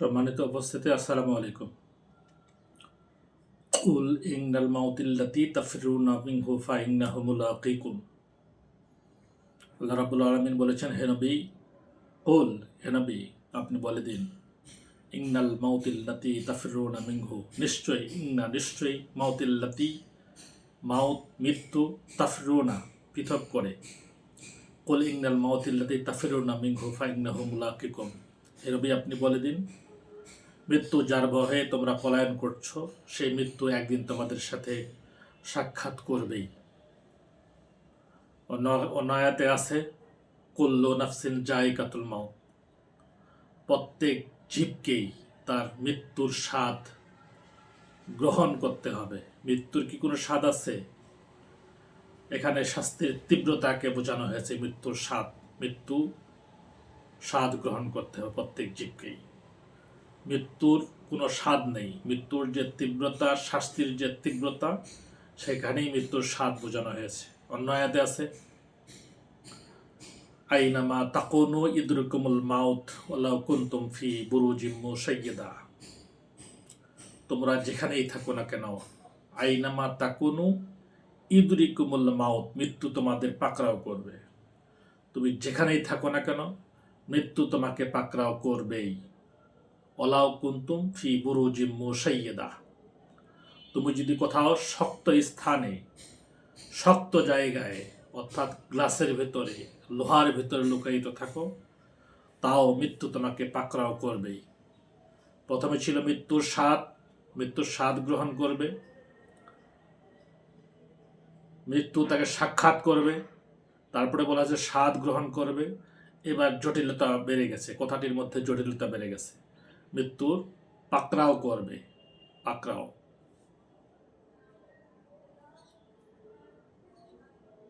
সম্মানিত উপস্থিতি আসসালামু আলাইকুম। কুল ইংনাল মাউতিল্লাতি তাফিরুনা মিনহু ফাইন্নাহু মুলাকিকুম আল্লাহ রাব্বুল আলামিন বলেছেন, হে নবী, কুল, হে নবী, আপনি বলে দিন ইংনাল মাউতিল্লাতি তাফিরুনা মিনহু। নিশ্চয়ই ইংনা নিশ্চয়ই মাউতিল্লাতি মাউত, মৃত্যু, তাফিরুনা, পৃথক করে। কুল ইংনাল মাউতিল্লাতি তাফিরুনা মিনহু ফাইন্নাহু মুলাকিকুম হে নবী, আপনি বলে দিন মৃত্যু যার ভয়ে তোমরা পলায়ন করছ, সেই মৃত্যু একদিন তোমাদের সাথে সাক্ষাৎ করবেই। অন্য- অন্য আয়াতে আছে, কুল্লু নাফসিন জায়গাতুল মাও প্রত্যেক জীবকেই তার মৃত্যুর স্বাদ গ্রহণ করতে হবে। মৃত্যুর কি কোনো স্বাদ আছে? এখানে শাস্তির তীব্রতাকে বোঝানো হয়েছে, মৃত্যুর স্বাদ, মৃত্যু স্বাদ গ্রহণ করতে হবে প্রত্যেক জীবকেই। মৃত্যুর কোনো স্বাদ নেই। মৃত্যুর যে তীব্রতা, শাস্তির যে তীব্রতা, সেখানেই মৃত্যুর স্বাদ বোঝানো হয়েছে। অন্য আয়াতে আছে, আইনামা তাকুনু ইদরুকুমুল মাউত ওয়ালাউ কুনতুম ফি বুরুজিম মুসাইয়্যিদা তোমরা যেখানেই থাকো না কেন, আইনামা তাকুনু ইদরিকুমুল মাউত, মৃত্যু তোমাদের পাকড়াও করবে। তুমি যেখানেই থাকো না কেন, মৃত্যু তোমাকে পাকড়াও করবেই। অলাও কুন্তুম ফি বুরুজিম মুসাইয়্যিদা তুমি যদি কোথাও শক্ত স্থানে, শক্ত জায়গায়, অর্থাৎ গ্লাসের ভেতরে, লোহার ভেতরে লুকায়িত থাকো, তাও মৃত্যু তোমাকে পাকড়াও করবেই। প্রথমে ছিল মৃত্যুর স্বাদ মৃত্যুর স্বাদ গ্রহণ করবে। মৃত্যু তাকে সাক্ষাৎ করবে, তারপরে বলা যে স্বাদ গ্রহণ করবে। এবার জটিলতা বেড়ে গেছে, কথাটির মধ্যে জটিলতা বেড়ে গেছে। মৃত্যুর পাকড়াও করবে পাকড়াও।